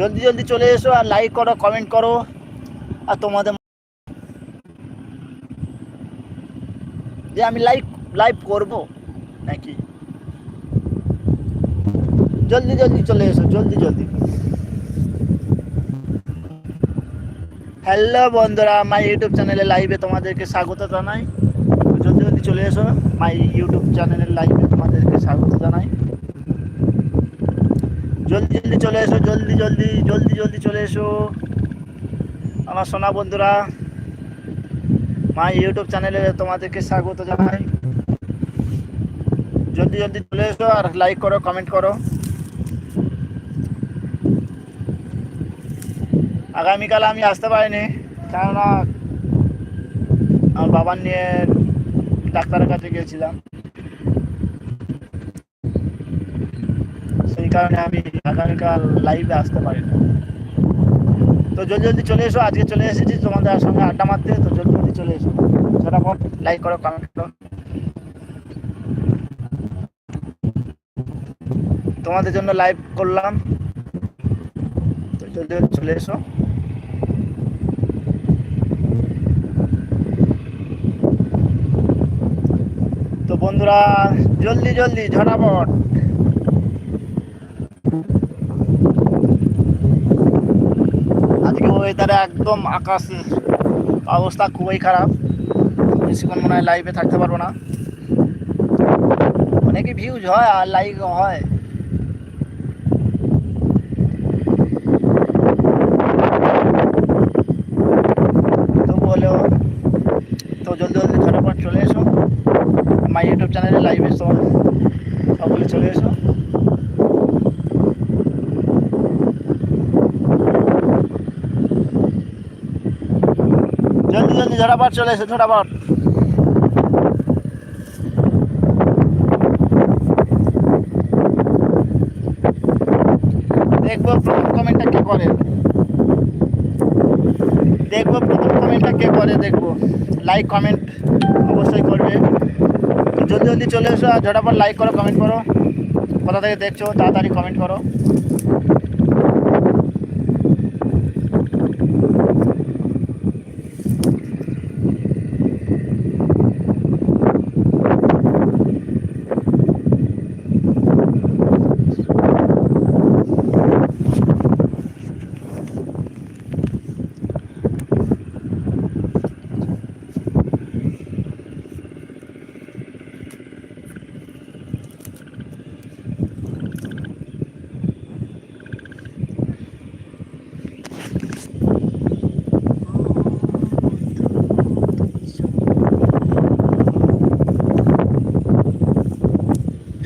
জলদি জলদি চলে এসো আর লাইক করো কমেন্ট করো। আর তোমাদের যে আমি লাইভ লাইভ করব নাকি? জলদি জলদি চলে এসো, জলদি জলদি। হ্যালো বন্ধুরা মাই ইউটিউব চ্যানেলে লাইভে তোমাদেরকে স্বাগত জানাই। জলদি জলদি চলে এসো মাই ইউটিউব চ্যানেলের লাইভে তোমাদেরকে স্বাগত জানাই। জলদি জলদি চলে এসো, জলদি জলদি জলদি জলদি চলে এসো। আমার সোনা বন্ধুরা, মাই ইউটিউব চ্যানেলে তোমাদেরকে স্বাগত জানাই। জলদি জলদি চলে এসো আর লাইক করো কমেন্ট করো। আগামীকাল আমি আসতে পারিনি, কেননা আমার বাবার নিয়ে ডাক্তারের কাছে গিয়েছিলাম সেই কারণে আমি আগামীকাল লাইভে আসতে পারি না তো জলদি জলদি চলে এসো, আজকে চলে এসেছি তোমাদের সঙ্গে আড্ডা মারতে, তো জলদি জলদি চলে এসো। ঝটাফট লাইক করো কমেন্ট করো। তোমাদের জন্য লাইভ করলাম। তো জলদি জলদি চলে এসো। তো বন্ধুরা, জলদি জলদি ঝটাপট। আজকে ওয়েদারে একদম আকাশের অবস্থা খুবই খারাপ। বেশিক্ষণ মনে হয় লাইভে থাকতে পারব না। অনেকে ভিউজ হয় আর লাইক হয়। তো বলেও তো জলদি জলদি চলে এসো। মাই ইউটিউব চ্যানেলে লাইভে সব সকলে চলে এসো ঝটাপট চলে এসো, ঝটাপট। দেখব প্রথম কমেন্টটা কে করে। দেখব প্রথম কমেন্টটা কে করে, দেখব। লাইক কমেন্ট অবশ্যই করবে। জলদি জলদি চলে এসো আর ঝটাপট লাইক করো কমেন্ট করো। কোথা থেকে দেখছ, তাড়াতাড়ি কমেন্ট করো।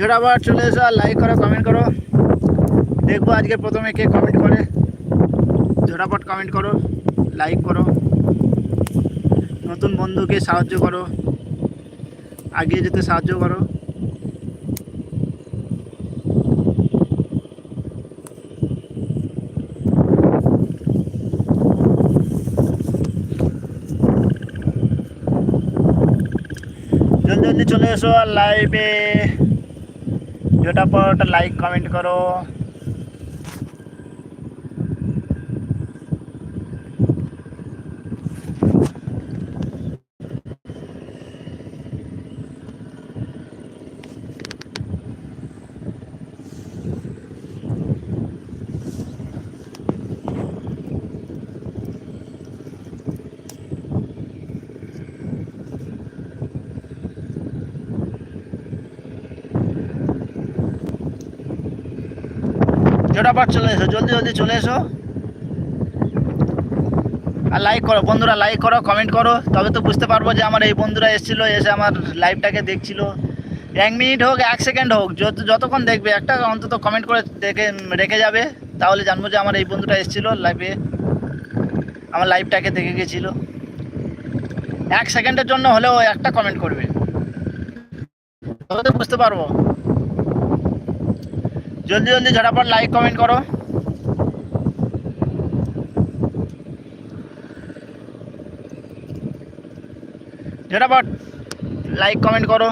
ঝটাপট চলে এসো আর লাইক করো কমেন্ট করো। দেখব আজকে প্রথমে কে কমেন্ট করে। ঝটাপট কমেন্ট করো লাইক করো। নতুন বন্ধুকে সাহায্য করো। এগিয়ে যেতে সাহায্য করো। জলদি জলদি চলে এসো আর লাইভে ঝটাপট লাইক কমেন্ট করো ঝটাপট চলে এসো, জলদি জলদি চলে এসো। আর লাইক করো, বন্ধুরা লাইক করো কমেন্ট করো। তবে তো বুঝতে পারব যে আমার এই বন্ধুরা এসেছিল, এসে আমার লাইভটাকে দেখছিল। এক মিনিট হোক, এক সেকেন্ড হোক, যত যতক্ষণ দেখবে, একটা অন্তত কমেন্ট করে দেখে, রেখে যাবে। তাহলে জানব যে আমার এই বন্ধুটা এসেছিল লাইভে আমার লাইভটাকে দেখে গেছিল। এক সেকেন্ডের জন্য হলেও একটা কমেন্ট করবে। তবে তো বুঝতে পারব। জলদি জলদি, ঝটাপট লাইক কমেন্ট করো। ঝটাপট লাইক কমেন্ট করো।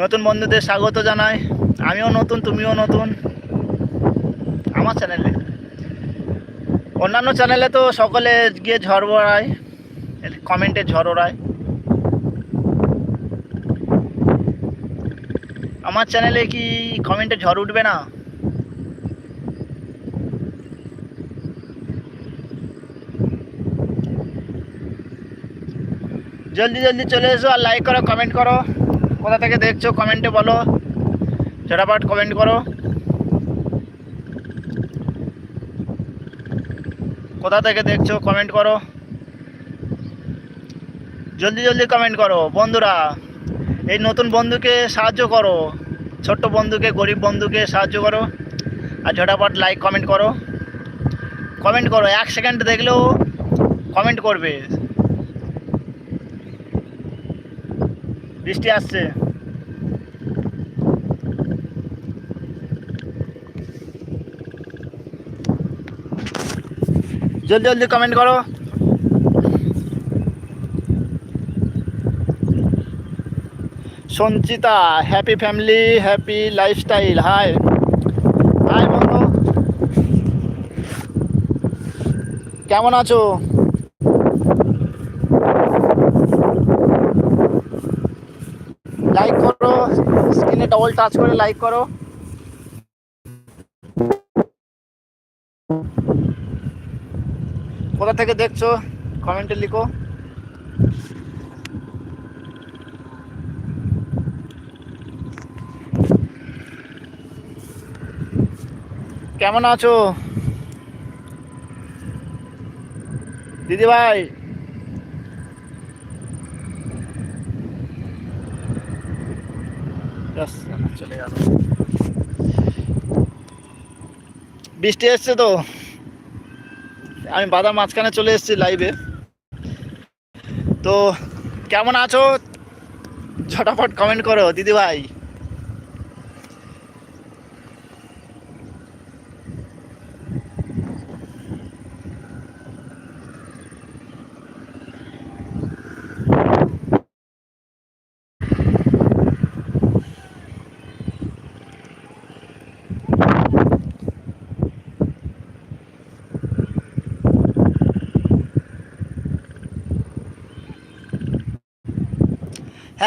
নতুন বন্ধুদের স্বাগত জানাই। আমিও নতুন, তুমিও নতুন। আমার চ্যানেলে অন্যান্য চ্যানেলে তো সকলে গিয়ে ঝড় ওড়ায় কমেন্টে ঝড় ওড়ায়। আমার চ্যানেলে কি কমেন্টে ঝড় উঠবে না? জলদি জলদি চলে এসো আর লাইক করো কমেন্ট করো। কোথা থেকে দেখছ কমেন্টে বলো। ঝটাপট কমেন্ট করো। কোথা থেকে দেখছ কমেন্ট করো। জলদি জলদি কমেন্ট করো, বন্ধুরা। এই নতুন বন্ধুকে সাহায্য করো। ছোট্ট বন্ধুকে, গরিব বন্ধুকে সাহায্য করো। আর ঝটাপট লাইক কমেন্ট করো। কমেন্ট করো, এক সেকেন্ড দেখলেও কমেন্ট করবে। বৃষ্টি আসছে। জলদি জলদি কমেন্ট করো। Sanchita happy family happy lifestyle hi hi বন্ধু। কেমন আছো? লাইক করো স্ক্রিনে ডবল টাচ করে লাইক করো। কোথা থেকে দেখছ? কমেন্টে লিখো। কেমন আছো? দিদি ভাই চলে গেল বৃষ্টি এসছে তো। আমি বাদাম মাঝখানে চলে এসেছি লাইভে তো, কেমন আছো? ঝটাফট কমেন্ট করো দিদি ভাই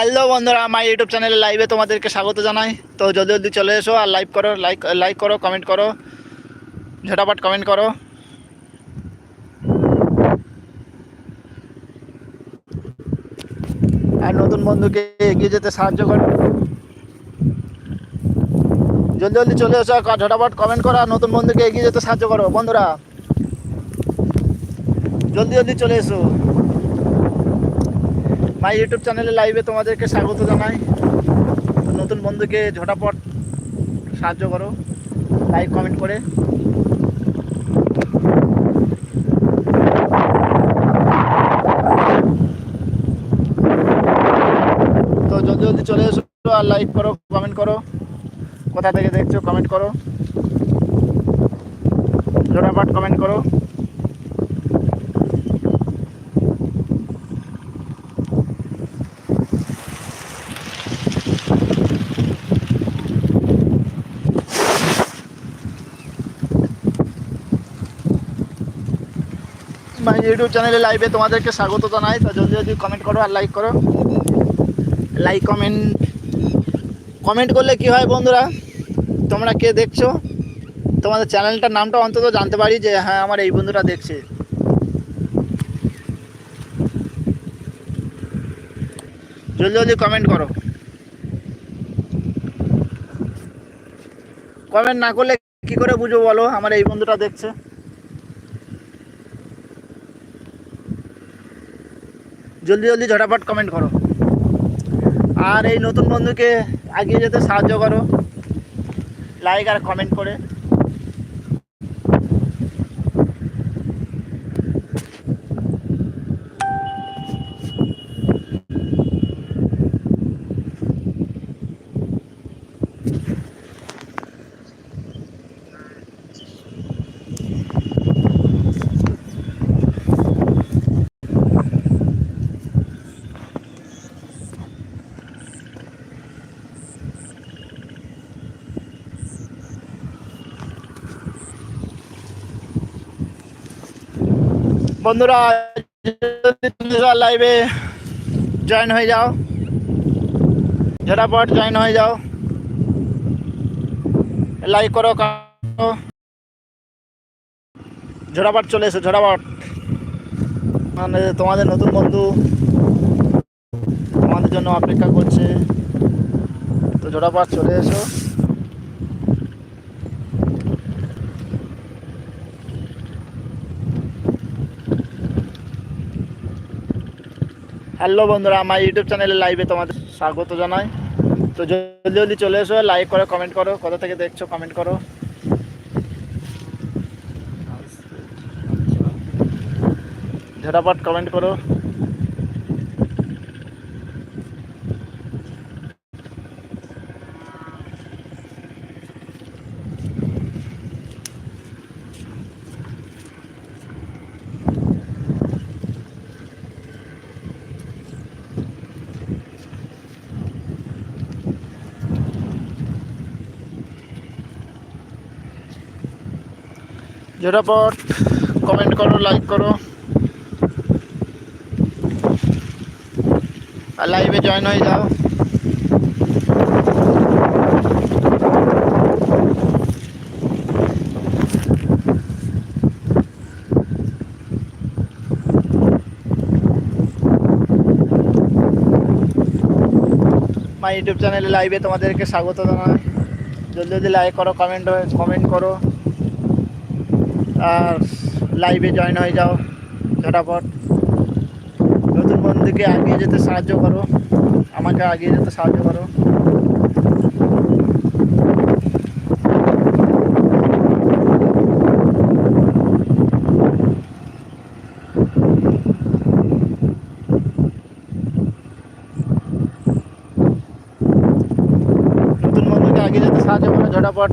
হ্যালো বন্ধুরা, আমার ইউটিউব চ্যানেলে লাইভে তোমাদেরকে স্বাগত জানাই। তো জলদি জলদি চলে এসো আর লাইভ করো লাইক লাইক করো কমেন্ট করো, ঝটাপট কমেন্ট করো। আর নতুন বন্ধুকে এগিয়ে যেতে সাহায্য করো। জলদি জলদি চলে এসো আর ঝটাপট কমেন্ট করো আর নতুন বন্ধুকে এগিয়ে যেতে সাহায্য করো, বন্ধুরা। জলদি জলদি চলে এসো। মাই ইউটিউব চ্যানেলে লাইভে তোমাদেরকে স্বাগত জানাই। নতুন বন্ধুকে ঝটাপট সাহায্য করো। লাইক কমেন্ট করে। তো জলদি জলদি চলে এসো আর লাইক করো কমেন্ট করো। কোথা থেকে দেখছ কমেন্ট করো। ঝটাপট কমেন্ট করো। মাই ইউটিউব চ্যানেলে লাইভে তোমাদেরকে স্বাগত জানাই। তো জলদি জলদি কমেন্ট করো আর লাইক করো। লাইক কমেন্ট কমেন্ট করলে কি হয় বন্ধুরা? তোমরা কে দেখছ? তোমাদের চ্যানেলটার নামটা অন্তত জানতে পারি যে হ্যাঁ আমার এই বন্ধুরা দেখছে। জলদি জলদি কমেন্ট করো। কমেন্ট না করলে কি করে বুঝব বলো? আমার এই বন্ধুটা দেখছে। জলদি জলদি, ঝটাপট কমেন্ট করো। আর এই নতুন বন্ধুকে এগিয়ে যেতে সাহায্য করো। লাইক আর কমেন্ট করে। বন্ধুরা লাইভে জয়েন হয়ে যাও, ঝটাপট জয়েন হয়ে যাও লাইক করো। ঝটাপট চলে এসো, ঝটাপট। মানে তোমাদের নতুন বন্ধু তোমাদের জন্য অপেক্ষা করছে। তো ঝটাপট চলে এসো। হ্যালো বন্ধুরা, আমার ইউটিউব চ্যানেলে লাইভে তোমাদের স্বাগত জানাই। তো জলদি জলদি চলে এসো লাইক করো কমেন্ট করো, কোথা থেকে দেখছ কমেন্ট করো। ঝটাপট কমেন্ট করো। ঝটাপট কমেন্ট করো লাইক করো। আর লাইভে জয়েন হয়ে যাও। ইউটিউব চ্যানেলে লাইভে তোমাদেরকে স্বাগত জানাই। জলদি জলদি লাইক করো কমেন্ট কমেন্ট করো। লাইভে জয়েন হয়ে যাও, ঝটাপট। নতুন বন্ধুকে এগিয়ে যেতে সাহায্য করো, আমাকে এগিয়ে যেতে সাহায্য করো। নতুন বন্ধুকে এগিয়ে যেতে সাহায্য করো, ঝটাপট।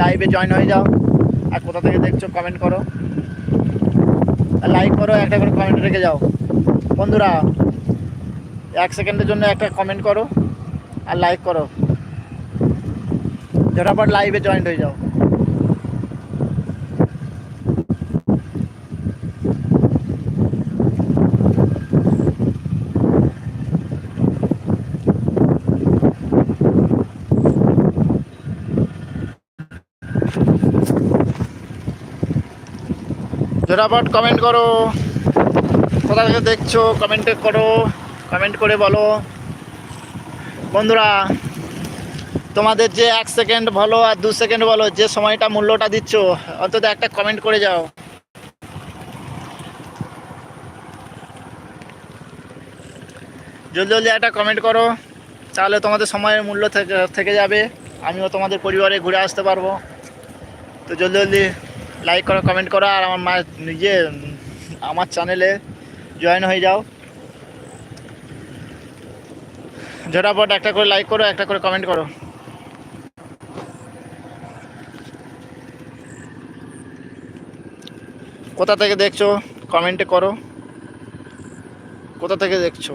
লাইভে জয়েন হয়ে যাও। আর কোথা থেকে দেখছ কমেন্ট করো। লাইক করো, একটা করে কমেন্ট রেখে যাও। বন্ধুরা, এক সেকেন্ডের জন্য একটা কমেন্ট করো আর লাইক করো। ঝটাপট লাইভে জয়েন্ট হয়ে যাও। ঝটাপট কমেন্ট করো। কোথা থেকে দেখছ? কমেন্টে করো। কমেন্ট করে বলো। বন্ধুরা, তোমাদের যে এক সেকেন্ড বলো আর দু সেকেন্ড বলো, যে সময়টা, মূল্যটা দিচ্ছ, অন্তত একটা কমেন্ট করে যাও। জলদি জলদি একটা কমেন্ট করো, তাহলে তোমাদের সময়ের মূল্য থেকে যাবে। আমিও তোমাদের পরিবারে ঘুরে আসতে পারব। তো জলদি জলদি লাইক করো কমেন্ট করো, আর আমার মা নিজে, আমার চ্যানেলে জয়েন হয়ে যাও। ঝটাপট একটা করে লাইক করো, একটা করে কমেন্ট করো। কোথা থেকে দেখছ কমেন্টে করো। কোথা থেকে দেখছ?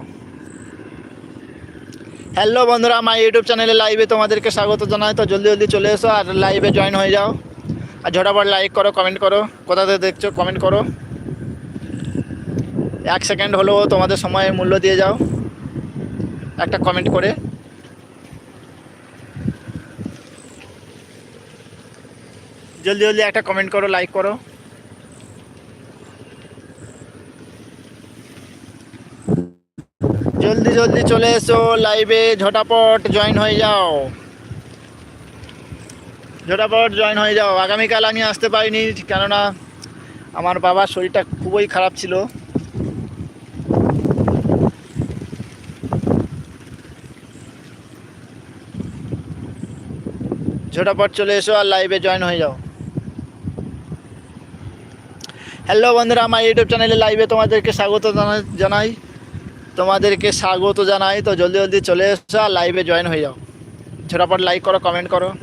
হ্যালো বন্ধুরা, আমার ইউটিউব চ্যানেলে লাইভে তোমাদেরকে স্বাগত জানাই। তো জলদি জলদি চলে এসো আর লাইভে জয়েন হয়ে যাও। আর ঝটাপট লাইক করো কমেন্ট করো। কোথা থেকে দেখছ কমেন্ট করো। এক সেকেন্ড হলেও তোমাদের সময়ের মূল্য দিয়ে যাও। একটা কমেন্ট করে। জলদি জলদি একটা কমেন্ট করো লাইক করো। জলদি জলদি চলে এসো লাইভে ঝটাপট জয়েন হয়ে যাও। ঝটাপট জয়েন হয়ে যাও। আগামীকাল আমি আসতে পারিনি, কেননা আমার বাবার শরীরটা খুবই খারাপ ছিল। ঝটাপট চলে এসো আর লাইভে জয়েন হয়ে যাও। হ্যালো বন্ধুরা, আমার ইউটিউব চ্যানেলে লাইভে তোমাদেরকে স্বাগত জানা- জানাই। তোমাদেরকে স্বাগত জানাই। তো জলদি জলদি চলে এসো আর লাইভে জয়েন হয়ে যাও। ঝটাপট লাইক করো কমেন্ট করো।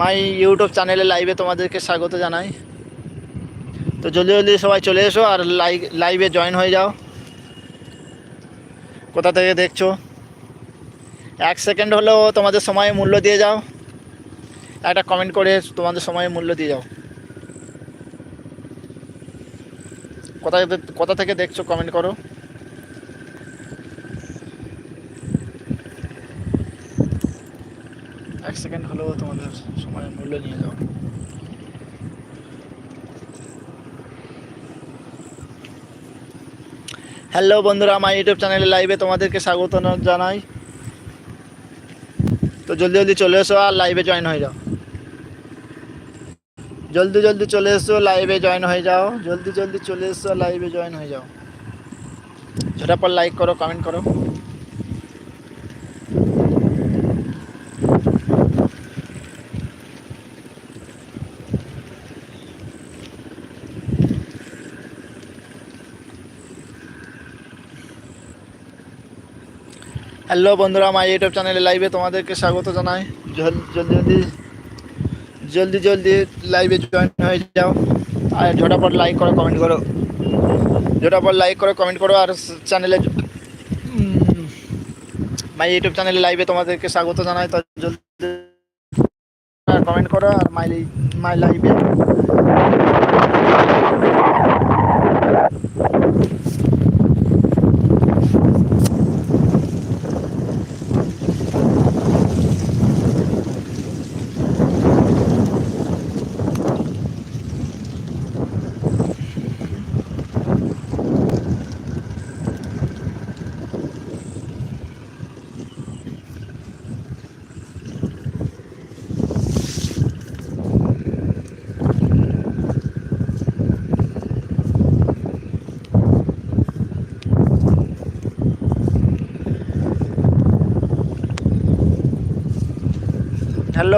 মাই ইউটিউব চ্যানেলে লাইভে তোমাদেরকে স্বাগত জানাই। তো জলদি জলদি সবাই চলে এসো আর লাইভ জয়েন হয়ে যাও। কোথা থেকে দেখছ? এক সেকেন্ড হলেও তোমাদের সময় মূল্য দিয়ে যাও। একটা কমেন্ট করে তোমাদের সময় মূল্য দিয়ে যাও। কোথায় কোথা থেকে দেখছ কমেন্ট করো। সেকেন্ড হলেও তোমাদের সময়ের মূল্য নিয়ে যাও হ্যালো বন্ধুরা, আমার ইউটিউব চ্যানেলে লাইভে তোমাদেরকে স্বাগত জানাই। তো জলদি জলদি চলে এসো আর লাইভে জয়েন হয়ে যাও। জলদি জলদি চলে এসো লাইভে জয়েন হয়ে যাও। জলদি জলদি চলে এসো লাইভে জয়েন হয়ে যাও। ঝটাপট লাইক করো কমেন্ট করো। হ্যালো বন্ধুরা, আমার ইউটিউব চ্যানেলে লাইভে তোমাদেরকে স্বাগত জানাই। জলদি জলদি জলদি জলদি লাইভে জয়েন হয়ে যাও। আর ঝটাপট লাইক করো কমেন্ট করো। ঝটাপট লাইক করো কমেন্ট করো, আর চ্যানেলে মাই ইউটিউব চ্যানেলে লাইভে তোমাদেরকে স্বাগত জানাই। তো জলদি কমেন্ট করো, আর মাই মাই লাইভে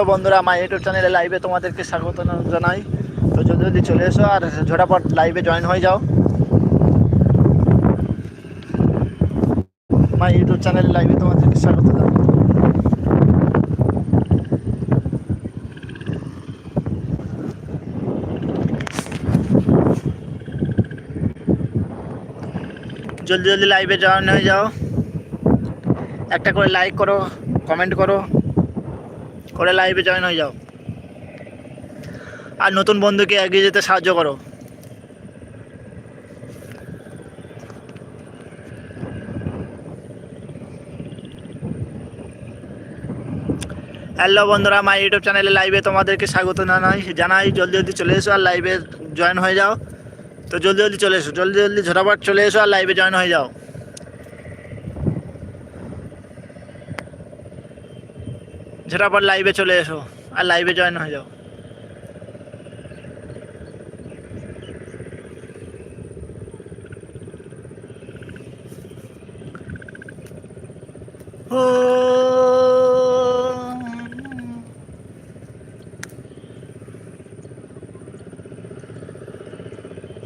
হ্যালো বন্ধুরা, আমার ইউটিউব চ্যানেলে লাইভে তোমাদেরকে স্বাগত জানাই। তো জলদি জলদি চলে এসো আর ঝটাপট লাইভে জয়েন হয়ে যাও। আমার ইউটিউব চ্যানেলে লাইভে তোমাদেরকে স্বাগত জানাই। জলদি জলদি লাইভে জয়েন হয়ে যাও। একটা করে লাইক করো কমেন্ট করো। করে লাইভে জয়েন হয়ে যাও। আর নতুন বন্ধুকে এগিয়ে যেতে সাহায্য করো। হ্যালো বন্ধুরা আমার ইউটিউব চ্যানেলে লাইভে তোমাদেরকে স্বাগত জানাই জানাই। জলদি জলদি চলে এসো আর লাইভে জয়েন হয়ে যাও। তো জলদি জলদি চলে এসো, জলদি জলদি ঝটাপট চলে এসো আর লাইভে জয়েন হয়ে যাও। ঝটাপট লাইভে চলে এসো, আর লাইভে জয়েন হয়ে যাও।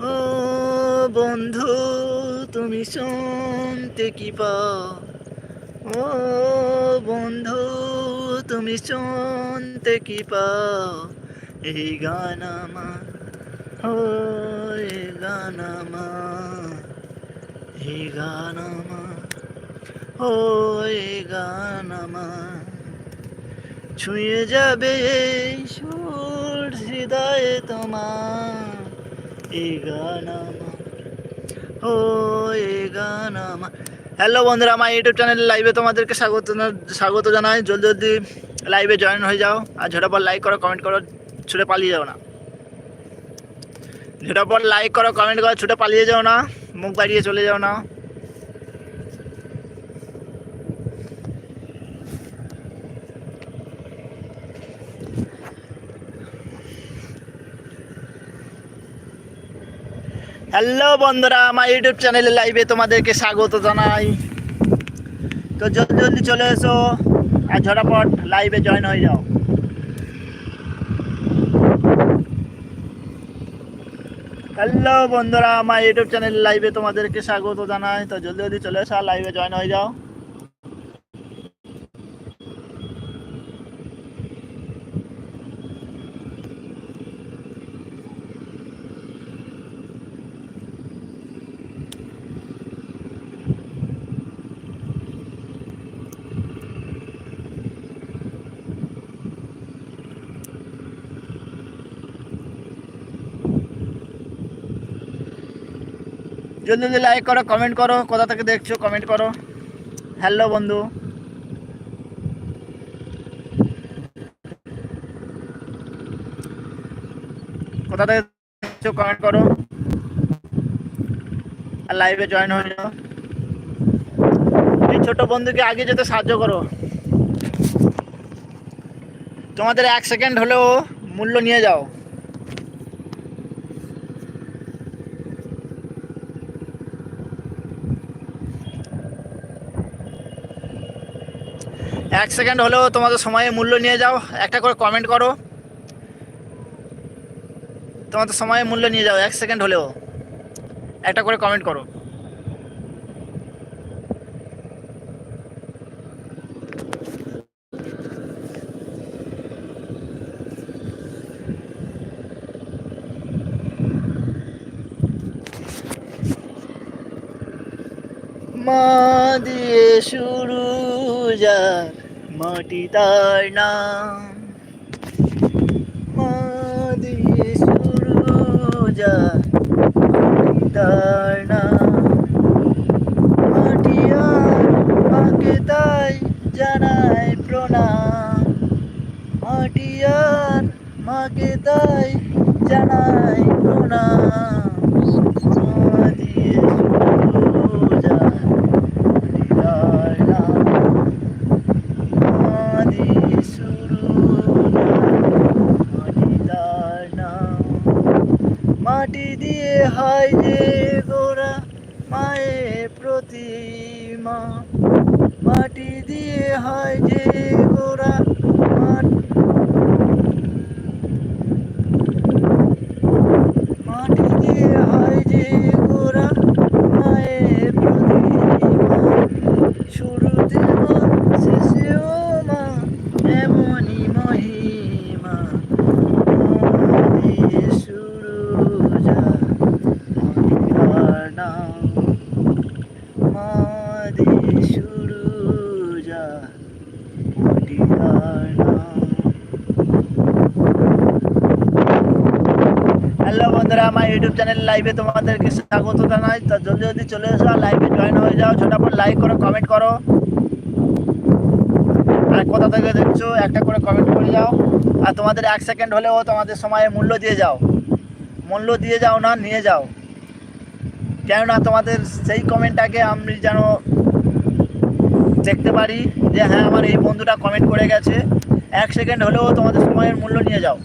ও বন্ধু, তুমি শুনতে কি পাও? তুমি শুনতে কি পাও এই গান আমার এই গান আমার, এই গান আমার ও এই গান আমার। ছুঁয়ে যাবে এই সুর হৃদয়ে তোমার, এই গান আমার ও এই গান আমার। হ্যালো বন্ধুরা, আমার ইউটিউব চ্যানেল লাইভে তোমাদেরকে স্বাগত স্বাগত জানাই। জলদি জলদি লাইভে জয়েন হয়ে যাও, আর ঝটাপট লাইক করো কমেন্ট করো, ছুটে পালিয়ে যাও না। ঝটাপট লাইক করো কমেন্ট করো, ছুটে পালিয়ে যাও না, মুখ বাড়িয়ে চলে যাও না। হ্যালো বন্ধুরা, আমার ইউটিউব চ্যানেলে লাইভে তোমাদেরকে স্বাগত জানাই। তো জলদি জলদি চলে এসো। আর ঝটাপট লাইভে জয়েন হয়ে যাও। হ্যালো বন্ধুরা আমার ইউটিউব চ্যানেল লাইভে তোমাদেরকে স্বাগত জানাই। তো জলদি জলদি চলে আসা লাইভে জয়েন হয়ে যাও। জলদি জলদি লাইক করো কমেন্ট করো, কোথা থেকে দেখছ কমেন্ট করো। হ্যালো বন্ধু। কোথা থেকে দেখছ কমেন্ট করো। আর লাইভে জয়েন হয়ে যাও। এই ছোট বন্ধুকে আগে যেতে সাহায্য করো। তোমাদের এক সেকেন্ড হলেও মূল্য নিয়ে যাও। এক সেকেন্ড হলেও তোমাদের সময়ে মূল্য নিয়ে যাও। একটা করে কমেন্ট করো। তোমাদের সময়ে মূল্য নিয়ে যাও, এক সেকেন্ড হলেও। একটা করে কমেন্ট করো। মা দিয়ে শুরু যার মাটি তার নাম। শুরু মাটি তার মাকে তাই জানাই মাকে তাই জানাই প্রণাম মা দিয়ে শুরু যার মাটি দিয়ে হয় যে গোরা মায়ের প্রতিমা মাটি দিয়ে হয় যে গোরা মাটি দিয়ে হয় যে গোরা মায়ের প্রতিমা শুরুতে মা শেষেও মা এমনই মহিমা মা দিয়ে শুরু যা মহিমার নাম মা দিয়ে শুরু যা মহিমার নাম হ্যালো বন্ধুরা, আমার ইউটিউব চ্যানেল লাইভে তোমাদেরকে স্বাগত জানাই। তো জলদি জলদি চলে এসো লাইভে জয়েন হয়ে যাও। কমেন্ট করো আর থেকে দেখছ, একটা করে কমেন্ট করে যাও। আর তোমাদের এক সেকেন্ড হলেও তোমাদের সময়ে মূল্য দিয়ে যাও। মূল্য দিয়ে যাও না, নিয়ে যাও। কেননা তোমাদের সেই কমেন্টটাকে আমি যেন দেখতে পারি। যে হ্যাঁ আমার এই বন্ধুটা কমেন্ট করে গেছে। এক সেকেন্ড হলেও তোমাদের সময়ের মূল্য নিয়ে যাও।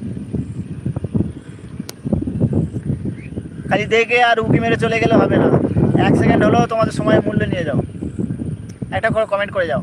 খালি দেখে আর উকি মেরে চলে গেলে হবে না। এক সেকেন্ড হলেও তোমাদের সময়ের মূল্য নিয়ে যাও। একটা করে কমেন্ট করে যাও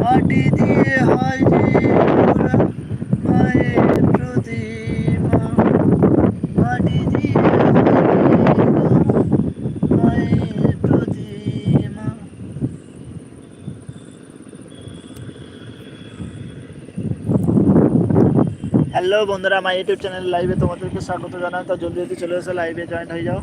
মাটি দিয়ে হয় যে ওরা মায়ের প্রতিমা মাটি দিয়ে হয় যে ওরা মায়ের প্রতিমা হ্যালো বন্ধুরা, আমার ইউটিউব চ্যানেল লাইভে তোমাদেরকে স্বাগত জানাই। তো জলদি জলদি চলে এসে লাইভে জয়েন হয়ে যাও।